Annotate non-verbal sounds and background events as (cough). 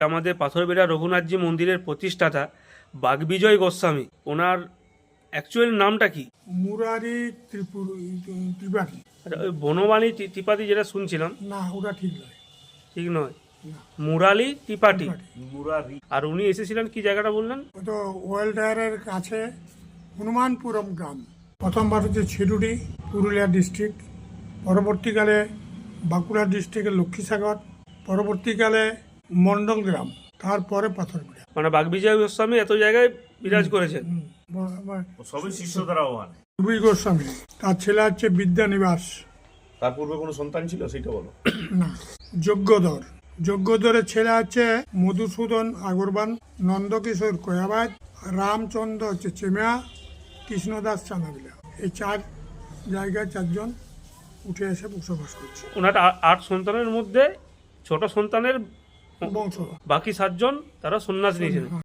আমাদের পাথরবেড়া রঘুনাথজি মন্দিরের প্রতিষ্ঠাতা বাগবিজয় গোস্বামী। ওনার অ্যাকচুয়াল নামটা কি? মুরারি ত্রিপুর ত্রিপাঠী। আচ্ছা, ওই বনবাণী ত্রি- ত্রিপাঠী যেটা শুনছিলাম। না ওটা ঠিক নয়। ঠিক নয়। না। মুরালি ত্রিপাঠী। আর উনি এসেছিলেন কি জায়গাটা বললেন? ও তো ওয়েলডায়ারের কাছে হনুমানপুরম গ্রাম। প্রথমবার হচ্ছে ছিরুড়ি পুরুলিয়া ডিস্ট্রিক্ট পরবর্তীকালে বাঁকুড়া ডিস্ট্রিক্টের লক্ষ্মীসাগর পরবর্তীকালে মন্ডল গ্রাম তারপরে পাথরবিড়া। মানে বাগবিজয় গোস্বামী এত জায়গায় বিরাজ করেছেন? সবই শিষ্য দ্বারা রবি গোস্বামী তার ছেলে হচ্ছে বিদ্যানিবাস। তার পূর্বে কোনো সন্তান ছিল? সেটা বলো। (clears throat) না যজ্ঞধর। যজ্ঞধরের ছেলে আছে মধুসূদন আগরবান নন্দকিশোর কয়াবাজ রামচন্দ্র হচ্ছে চেমিয়া কৃষ্ণদাস চানাবিলা এই চার জায়গায় চারজন উঠে এসে বসবাস করছে। ওনার আট সন্তানের মধ্যে ছোট সন্তানের বাকি সাতজন তারা সন্ন্যাস নিয়েছেন।